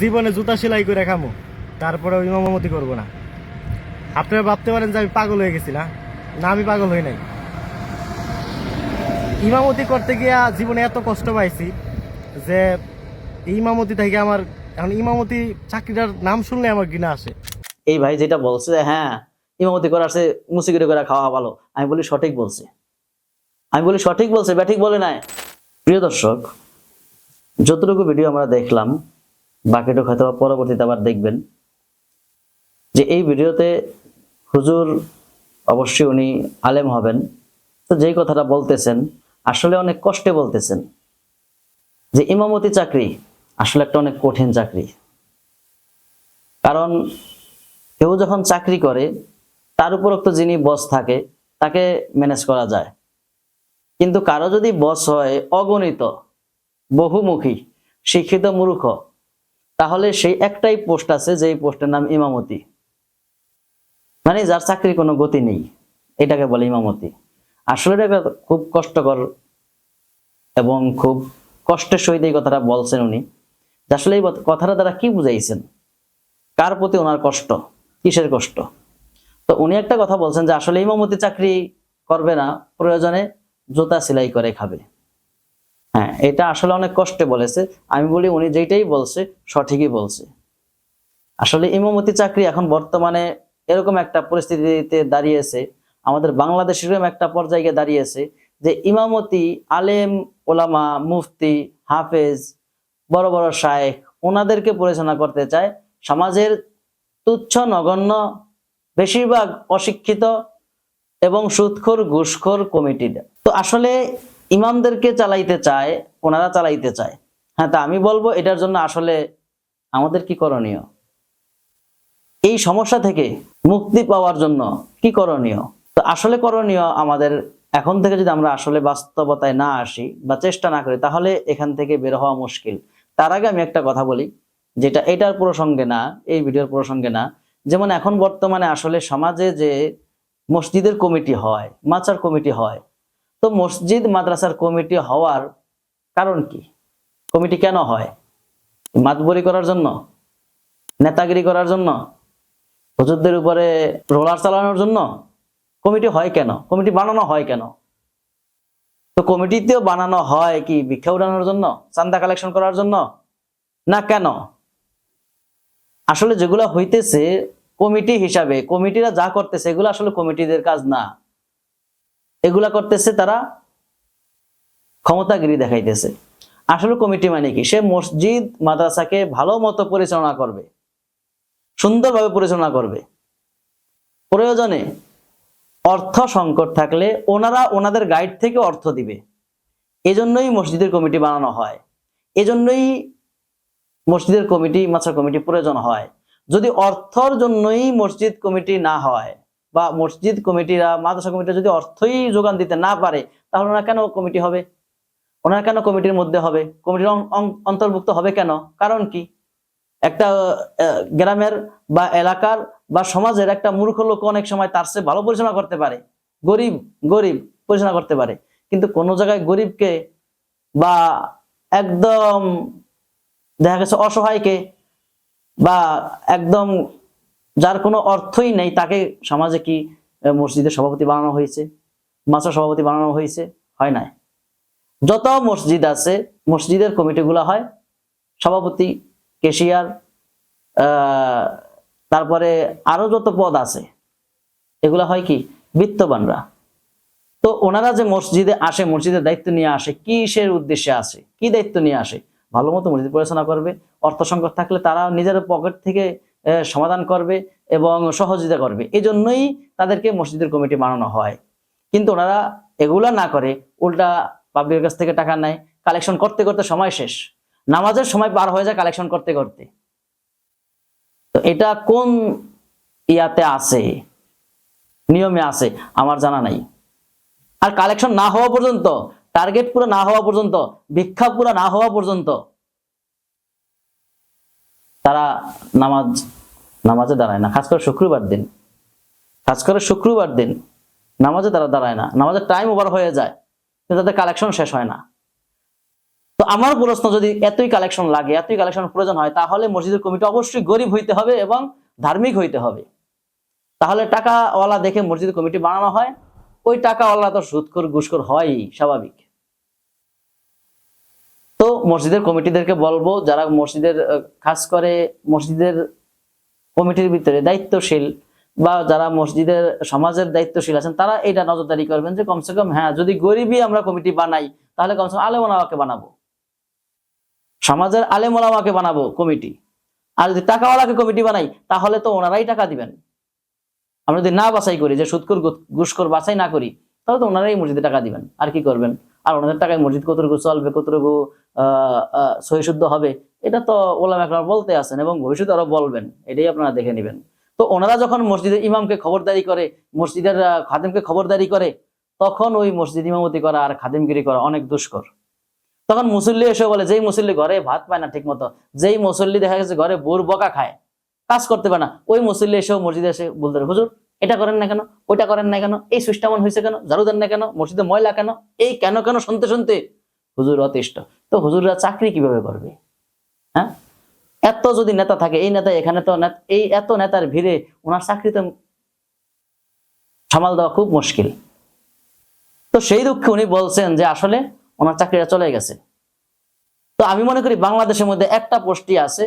জীবনে জুতা সেলাই করে খামো, তারপরে ইমামতি করব না। আপনারা ভাবতে পারেন যে আমি পাগল হয়ে গেছি না? না, আমি পাগল হই নাই। ইমামতি করতে গিয়া জীবনে এত কষ্ট পাইছি যে ইমামতি থেকে আমার, এখন ইমামতি চাকরিটার নাম শুনলে আমার ঘৃণা আসে। এই ভাই যেটা বলছে হ্যাঁ ইমামতি করার সে মুসিগিরি করে খাওয়া ভালো। আমি বলি, সঠিক বলছে। আমি বলি, সঠিক বলছে, ব্যাঠিক বলে নাই। প্রিয় দর্শক, যতটুকু ভিডিও আমরা দেখলাম বাকিটুকু হয়তো পরবর্তীতে আবার দেখবেন যে এই ভিডিওতে হুজুর অবশ্যই উনি আলেম হবেন। তো যেই কথাটা বলতেছেন, আসলে অনেক কষ্টে বলতেছেন যে ইমামতি চাকরি আসলে একটা অনেক কঠিন চাকরি। কারণ কেউ যখন চাকরি করে, তার উপরোক্ত যিনি বস থাকে, তাকে ম্যানেজ করা যায়। কিন্তু কারও যদি বস হয়, অগণিত, বহুমুখী, শিক্ষিত মূর্খ তাহলে সেই একটাই পোস্ট আছে, যেই পোস্টের নাম ইমামতি। মানে যার চাকরির কোনো গতি নেই, এটাকে বলে ইমামতি। আসলে খুব কষ্টকর এবং খুব কষ্টের সহিত এই কথাটা বলছেন উনি। যে আসলে এই কথাটা দ্বারা কি বুঝাইছেন? কার প্রতি ওনার কষ্ট? কিসের কষ্ট? তো উনি একটা কথা বলছেন যে আসলে ইমামতি চাকরি করবে না, প্রয়োজনে জুতা সেলাই করে খাবে। হ্যাঁ এটা আসলে অনেক কষ্টে বলেছে। আমি বলি উনি যেটাই বলছে, সঠিকই বলছে। আসলে ইমামতি চাকরি এখন বর্তমানে এরকম একটা পরিস্থিতিতে দাঁড়িয়েছে, আমাদের বাংলাদেশের একটা পর্যায়ে দাঁড়িয়েছে যে ইমামতি, আলেম, ওলামা, মুফতি, হাফেজ, বড় বড় শায়েখ ওনাদেরকে পরিচালনা করতে চায়। সমাজের তুচ্ছ নগণ্য, বেশিরভাগ অশিক্ষিত এবং সুদখোর ঘুষখোর কমিটির। তো আসলে ইমামদেরকে চালাইতে চায়, ওনারা চালাইতে চায়। হ্যাঁ তা আমি বলব এটার জন্য আসলে আমাদের কি করণীয়? এই সমস্যা থেকে মুক্তি পাওয়ার জন্য কি করণীয়? তো আসলে করণীয় আমাদের এখন থেকে যদি আমরা আসলে বাস্তবতায় না আসি বা চেষ্টা না করি, তাহলে এখান থেকে বের হওয়া মুশকিল। তার আগে আমি একটা কথা বলি, যেটা এটার প্রসঙ্গে না, এই ভিডিওর প্রসঙ্গে না, যেমন এখন বর্তমানে আসলে সমাজে যে মসজিদের কমিটি হয়, মাচার কমিটি হয় তো মসজিদ মাদ্রাসার কমিটি হওয়ার কারণ কি? কমিটি কেন হয়? মাতবরি করার জন্য? নেতাগিরি করার জন্য? হুজুরদের উপরে রোলার চালানোর জন্য? কমিটি হয় কেন? কমিটি বানানো হয় কেন? তো কমিটিতেও বানানো হয় কি ভিক্ষা উড়ানোর জন্য? চান্দা কালেকশন করার জন্য? না কেন? আসলে যেগুলো হইতেছে কমিটি হিসাবে, কমিটিরা যা করতেছে, এগুলো আসলে কমিটিদের কাজ না। এগুলা করতেছে তারা ক্ষমতাগিরি দেখাইতেছে। আসলে কমিটি মানে কি? সে মসজিদ, মাদ্রাসাকে ভালো মতো পরিচালনা করবে, সুন্দরভাবে পরিচালনা করবে। প্রয়োজনে অর্থ সংকট থাকলে ওনারা ওনাদের গাইড থেকে অর্থ দিবে। এজন্যই মসজিদের কমিটি বানানো হয়। এজন্যই মসজিদের কমিটি মাছা কমিটি প্রয়োজন হয়। যদি অর্থর জন্যই মসজিদ কমিটি না হয় বা মসজিদ কমিটিরা মাদ্রাসা কমিটি যদি অর্থই যোগান দিতে না পারে, তাহলে ওনারা কেন কমিটি হবে? ওনারা কেন কমিটির মধ্যে হবে? কমিটির অন্তর্ভুক্ত হবে কেন? কারণ কি? একটা গ্রামের বা এলাকার বা সমাজের একটা মূর্খ লোক অনেক সময় তার চেয়ে ভালো পরিচালনা করতে পারে। গরিব গরিব পরিচালনা করতে পারে। কিন্তু কোনো জায়গায় গরিবকে বা একদম দেখা গেছে অসহায়কে বা একদম যার কোনো অর্থই নেই, তাকে সমাজে কি মসজিদের সভাপতি বানানো হয়েছে? মাসা সভাপতি বানানো হয়েছে? হয় নাই। যত মসজিদ আছে, মসজিদের কমিটিগুলো হয়, সভাপতি, কেশিয়ার তারপরে আরও যত পদ আছে, এগুলা হয় কি, বিত্তবানরা। তো ওনারা যে মসজিদে আসে, মসজিদের দায়িত্ব নিয়ে আসে, কিসের উদ্দেশ্যে আসে, কি দায়িত্ব নিয়ে আসে, ভালো মতো মসজিদ পরিচালনা করবে অর্থ সংকট থাকলে তারা নিজের পকেট থেকে সমাধান করবে এবং সহযোগিতা করবে। এই জন্যই তাদেরকে মসজিদের কমিটি বানানো হয়। কিন্তু ওনারা এগুলা না করে উল্টা পাবলিকের কাছ থেকে টাকা নেয়। কালেকশন করতে করতে সময় শেষ। নামাজের সময় পার হয়ে যায় কালেকশন করতে করতে। তো এটা কোন ইয়াতে আছে? নিয়মে আছে, আমার জানা নাই। আর কালেকশন না হওয়া পর্যন্ত, টার্গেট পুরো না হওয়া পর্যন্ত, ভিক্ষা পুরো না হওয়া পর্যন্ত, তারা নামাজ নামাজে দাঁড়ায় না। খাস করে শুক্রবার দিন। খাস করে শুক্রবার দিন নামাজে তারা দাঁড়ায় না। নামাজের টাইম ওভার হয়ে যায় তাদের কালেকশন শেষ হয় না। তো আমার প্রশ্ন, যদি এতই কালেকশন লাগে, এতই কালেকশন প্রয়োজন হয়, তাহলে মসজিদের কমিটি অবশ্যই গরিব হইতে হবে এবং ধার্মিক হইতে হবে। তাহলে টাকাওয়ালা দেখে মসজিদ কমিটি বানানো হয়। ওই টাকাওয়ালা তো সুদখোর ঘুষখোর হয়ই, স্বাভাবিক। তো মসজিদের কমিটিদেরকে বলব, যারা মসজিদের খাস করে মসজিদের কমিটির ভিতরে দায়িত্বশীল বা যারা মসজিদের, সমাজের দায়িত্বশীল আছেন, তারা এটা নজরদারি করবেন যে কমসে কম হ্যাঁ যদি গরিবই আমরা কমিটি বানাই, তাহলে কমসে কম আলেমোলামাকে বানাবো। সমাজের আলেমোলামাকে বানাবো কমিটি। আর যদি টাকাওয়ালাকে কমিটি বানাই, তাহলে তো ওনারাই টাকা দিবেন। আমরা যদি না বাছাই করি, যে সুদকর ঘুষকর বাছাই না করি, তাহলে তো ওনারাই মসজিদে টাকা দিবেন। আর কি করবেন? আর ওনাদের টাকায় মসজিদ কতটুকু চলবে, কতটুকু সহিশুদ্ধ হবে, এটা তো ওলাম একবার বলতে আছেন এবং ভবিষ্যতে আরও বলবেন, এটাই আপনারা দেখে নেবেন। তো ওনারা যখন মসজিদের ইমামকে খবরদারি করে, মসজিদের খাদেমকে খবরদারি করে, তখন ওই মসজিদ ইমামতি করা আর খাদেমগিরি করা অনেক দুষ্কর। তখন মুসল্লি এসে বলে, যেই মুসল্লি ঘরে ভাত পায় না ঠিক মতো যেই মুসল্লি দেখা গেছে ঘরে বোর বকা খায়, কাজ করতে পারে না, ওই মুসল্লি এসেও মসজিদে এসে বলতে হুজুর, এটা করেন না কেন, ওইটা করেন না কেন, এই সুইচটা হয়েছে কেন, ঝাড়ু দেন না কেন, মসজিদে ময়লা কেন, এই কেন কেন শুনতে শুনতে হুজুর অতিষ্ঠ। তো হুজুররা চাকরি কীভাবে করবে? হ্যাঁ? এত যদি নেতা থাকে, এই নেতা, এখানে তো এই এত নেতার ভিড়ে ওনার চাকরি তো সামাল দেওয়া খুব মুশকিল। তো সেই দুঃখে উনি বলছেন যে আসলে ওনার চাকরিটা চলে গেছে। তো আমি মনে করি বাংলাদেশের মধ্যে একটা পোস্টই আছে,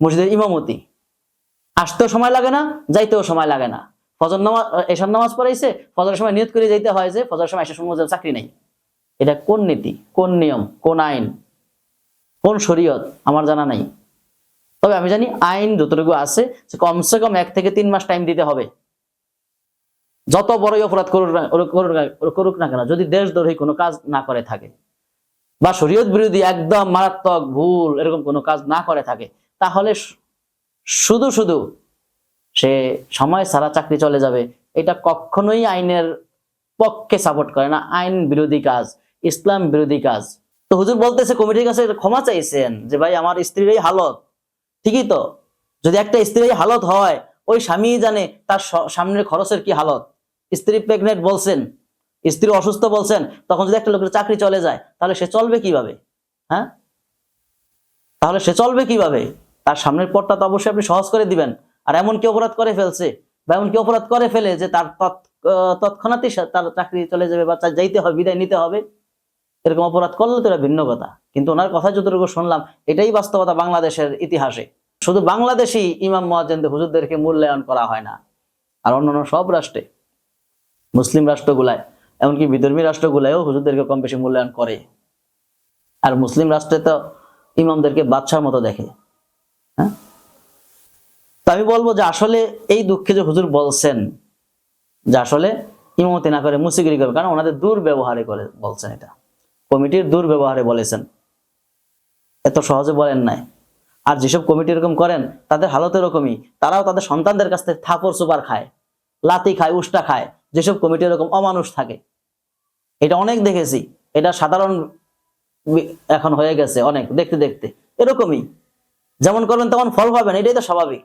মসজিদের ইমামতি। আসতেও সময় লাগে না, যাইতেও সময় লাগে না। ফজর নামাজ এসব নামাজ পড়াইছে, ফজরের সময় নিয়ত করে যেতে হয় যে, ফজরের সময় এসে শুনব চাকরি নেই। এটা কোন নীতি, কোন নিয়ম, কোন আইন, কোন শরীয়ত, আমার জানা নাই। তবে আমি জানি আইন যতটুকু আছে কমসে কম এক থেকে তিন মাস টাইম দিতে হবে। যত বড়ই অপরাধ করুক করুক না- কেন, যদি দেশদ্রোহী কোনো কাজ না করে থাকে, বা শরীয়ত বিরোধী একদম মারাত্মক ভুল, এরকম কোনো কাজ না করে থাকে, তাহলে শুধু শুধু সে সময় সারা চাকরি চলে যাবে। এটা কখনোই আইনের পক্ষে সাপোর্ট করে না, আইন বিরোধী কাজ। ইসলাম বিরোধী কাজ। তো হুজুর বলতেছে, কমিটির কাছে ক্ষমা চাইছেন যে ভাই, আমার স্ত্রীর এই হালত। ঠিকই তো। যদি একটা স্ত্রীর এই হালত হয়, ওই স্বামী জানে তার সামনের খরচের কি হালত। স্ত্রী প্রেগনেন্ট বলছেন, স্ত্রী অসুস্থ বলছেন, তখন যদি একটা লোকের চাকরি চলে যায়, তাহলে সে চলবে কীভাবে? হ্যাঁ? তাহলে সে চলবে কীভাবে? তার সামনের পথটা তো অবশ্যই আপনি সহজ করে দিবেন। আর এমন কি অপরাধ করে ফেলছে? বা এমন কি অপরাধ করে ফেলে যে তার তৎ- তৎক্ষণাৎই তার চাকরি চলে যাবে বা যাইতে হবে, বিদায় নিতে হবে? এরকম অপরাধ করলে তো এটা ভিন্ন কথা। কিন্তু ওনার কথা যতটুকু শুনলাম, এটাই বাস্তবতা বাংলাদেশের ইতিহাসে। শুধু বাংলাদেশি ইমাম মহাজেন্দ্র হুজুরদেরকে মূল্যায়ন করা হয় না, আর অন্যান্য সব রাষ্ট্রে। মুসলিম রাষ্ট্রগুলায়, এমনকি বিধর্মী রাষ্ট্রগুলায়ও হুজুরদেরকে কম বেশি মূল্যায়ন করে। আর মুসলিম রাষ্ট্রে তো ইমামদেরকে বাচ্চার মতো দেখে। হ্যাঁ? তো আমি বলব যে আসলে এই দুঃখে যে হুজুর বলছেন, যে আসলে ইমামতি না করে মুসিগিরি করবে, কারণ ওনাদের দুর্ব্যবহারে করে বলছেন এটা। কমিটির দুর্ব্যবহারে বলেছেন। এত সহজে বলেন নাই। আর যেসব কমিটি এরকম করেন, তাদের হালত এরকমই। তারাও তাদের সন্তানদের কাছ থেকে থাপড় সুপার খায় লাতি খায়, উষ্টা খায়। যেসব কমিটি এরকম অমানুষ থাকে। এটা অনেক দেখেছি। এটা সাধারণ এখন হয়ে গেছে অনেক, দেখতে দেখতে। এরকমই। যেমন করবেন তখন ফল পাবেন, এটাই তো স্বাভাবিক।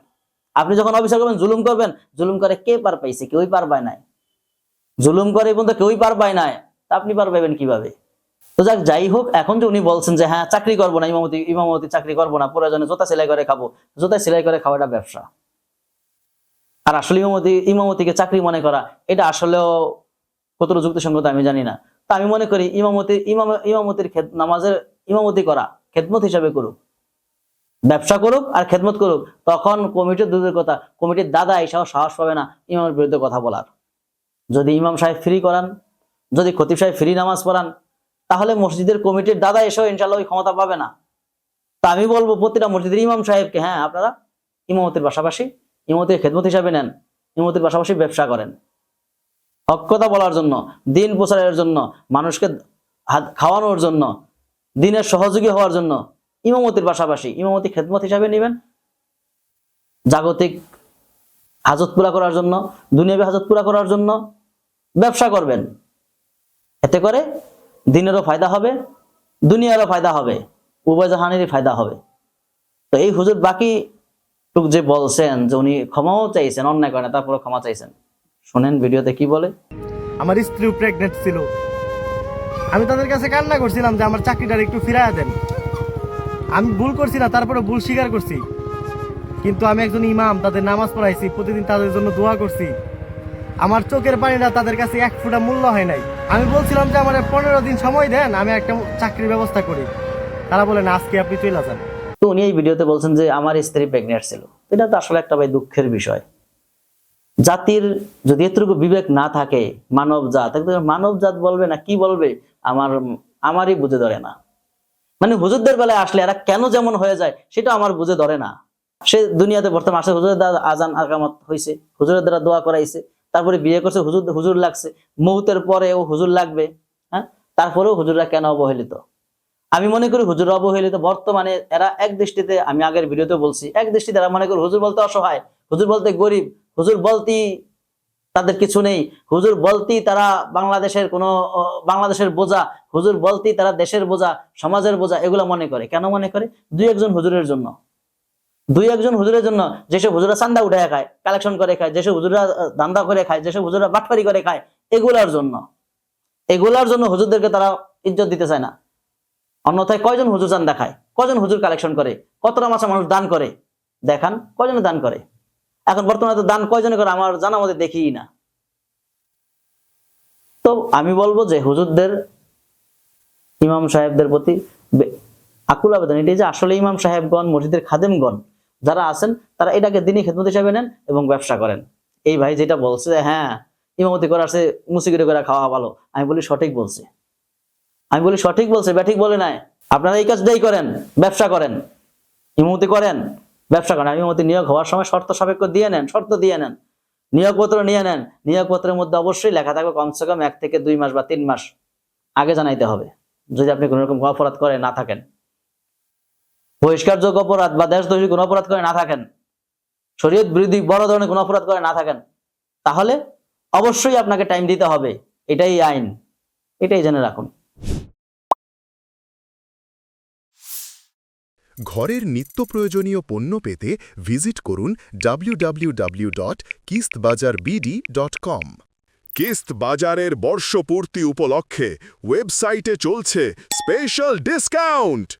আপনি যখন অফিসার করবেন, জুলুম করবেন, জুলুম করে কে পার পাইছে? কেউই পার পায় নাই। জুলুম করে পর্যন্ত কেউই পার পায় নাই। আপনি পার পাইবেন কীভাবে? তো যাক, যাই হোক, এখন যে উনি বলছেন যে হ্যাঁ চাকরি করব না, ইমামতি ইমামতি চাকরি করব না প্রয়োজনে জোতা সেলাই করে খাব। জোতা সেলাই করে খাওয়াটা ব্যবসা। আর আসলে ইমামতি, ইমামতিকে চাকরি মনে করা, এটা আসলেও কতটা যুক্তিসঙ্গত আমি জানি না। তা আমি মনে করি ইমামতি, ইমাম, ইমামতির নামাজের ইমামতি করা, খেদমত হিসাবে করুক। ব্যবসা করুক আর খেদমত করুক, তখন কমিটির দূরের কথা, কমিটির দাদা এসব সাহস পাবে না ইমামের বিরুদ্ধে কথা বলার। যদি ইমাম সাহেব ফ্রি করান, যদি খতিব সাহেব ফ্রি নামাজ পড়ান তাহলে মসজিদের কমিটির দাদা এসেও ইনশাল্লাহ ওই ক্ষমতা পাবে না। তা আমি বলব প্রতিটা মসজিদের ইমাম সাহেবকে হ্যাঁ আপনারা ইমামতির পাশাপাশি, ইমামতির খেদমত হিসাবে নেন, ইমামতির পাশাপাশি ব্যবসা করেন। কথা বলার জন্য, দিন প্রচারের জন্য, মানুষকে খাওয়ানোর জন্য, দিনের সহযোগী হওয়ার জন্য ইমামতির পাশাপাশি, ইমামতি খেদমত হিসাবে নেবেন। জাগতিক হাজত পুরা করার জন্য, দুনিয়াবী হাজত পুরা করার জন্য ব্যবসা করবেন। এতে করে দিনেরও ফায়দা হবে, দুনিয়ারও ফায়দা হবে উভয় জাহানেরই ফায়দা হবে। তো এই হুজুর বাকি টুক যে বলছেন যে উনি ক্ষমাও চাইছেন, অন্যায় করে না তারপরে ক্ষমা চাইছেন। শোনেন ভিডিওতে কি বলে? আমার স্ত্রীও প্রেগনেন্ট ছিল। আমি তাদের কাছে কান্না করছিলাম যে আমার চাকরিটা একটু ফিরাইয়া দেন। আমি ভুল করছি না তারপরে ভুল স্বীকার করছি। কিন্তু আমি একজন ইমাম, তাদের নামাজ পড়াইছি, প্রতিদিন তাদের জন্য দোয়া করছি। আমার চোখের পানিটা তাদের কাছে এক ফুটা মূল্য হয় নাই। আমি বলছিলাম যে আমার পনেরো দিন সময় দেন, আমি একটা চাকরির ব্যবস্থা করি। তারা বলেন, আজকে আপনি চলে যান। তো উনি এই ভিডিওতে বলছেন যে, আমার স্ত্রী প্রেগনেন্ট ছিল। এটা তো আসলে একটা ভাই দুঃখের বিষয়। জাতির যদি এতটুকু বিবেক না থাকে, মানব জাত মানব জাত বলবে না, কি বলবে? আমার, আমারই বুঝে ধরে না। মানে হুজুরদের বেলায় আসলে এরা কেন যেমন হয়ে যায়, সেটা আমার বুঝে ধরে না। সে দুনিয়াতে বর্তমান আসে, হুজুরের দ্বারা আজান আকামত হয়েছে হুজুরের দ্বারা দোয়া করাইছে। তারপরে বিয়ে করছে, হুজুর হুজুর লাগছে। মৌতের পরে ও হুজুর লাগবে হ্যাঁ? তারপরেও হুজুররা কেন অবহেলিত? আমি মনে করি হুজুর অবহেলিত। বর্তমানে এরা এক দৃষ্টিতে, আমি আগের ভিডিওতে বলছি, এক দৃষ্টিতে এরা মনে করি হুজুর বলতে অসহায়। হুজুর বলতে গরিব। হুজুর বলতি তাদের কিছু নেই। হুজুর বলতি তারা বাংলাদেশের কোনো বাংলাদেশের বোঝা। হুজুর বলতি তারা দেশের বোঝা, সমাজের বোঝা, এগুলো মনে করে। কেন মনে করে? দুই একজন হুজুরের জন্য। দুই একজন হুজুরের জন্য যেসব হুজুরা চান্দা উঠে খায় কালেকশন করে খায়, যেসব হুজুরা দান্দা করে খায়, যেসব হুজুরা বাটপারি করে খায়, এগুলার জন্য। এগুলার জন্য হুজুরদেরকে তারা ইজ্জত দিতে চায় না। অন্যথায় কয়জন হুজুর চান দেখায় কজন হুজুর কালেকশন করে? কতটা মাসা মানুষ দান করে? দেখান কজনে দান করে? এখন বর্তমানে তো দান কয়জনে করে আমার জানা মধ্যে দেখি না। তো আমি বলব যে হুজুরদের, ইমাম সাহেবদের প্রতি আকুল আবেদন, এটাই যে আসলে ইমাম সাহেবগণ, মসজিদের খাদেমগণ যারা আছেন, তারা এটাকে দিনই খেদমত হিসাবে নেন এবং ব্যবসা করেন। এই ভাই যেটা বলছে হ্যাঁ ইমামতি করার সে মুসিগিরি করে খাওয়া ভালো। আমি বলি, সঠিক বলছে। আমি বলি, সঠিক বলছে, ব্যাঠিক বলে নাই। আপনারা এই কাজটাই করেন, ব্যবসা করেন। ইমতি করেন, ব্যবসা করেন। ইমতি নিয়োগ হওয়ার সময় শর্ত সাপেক্ষ দিয়ে নেন, শর্ত দিয়ে নেন। নিয়োগপত্র নিয়ে নেন। নিয়োগপত্রের মধ্যে অবশ্যই লেখা থাকবে কমসে কম এক থেকে দুই মাস বা তিন মাস। আগে জানাইতে হবে। যদি আপনি কোনো রকম অপরাধ করে না থাকেন। বহিষ্কারযোগ্য অপরাধ বা দেশদ্রোহী কোনো অপরাধ করে না থাকেন, শরীয়ত বিরোধী বড় ধরনের কোনো অপরাধ করে না থাকেন, তাহলে অবশ্যই আপনাকে টাইম দিতে হবে। এটাই আইন। এটাই জেনে রাখুন। ঘরের নিত্য প্রয়োজনীয় পণ্য পেতে ভিজিট করুন www.কিস্তবাজারবিডি.com কিস্ত বাজারের বর্ষপূর্তি উপলক্ষে ওয়েবসাইটে চলছে স্পেশাল ডিসকাউন্ট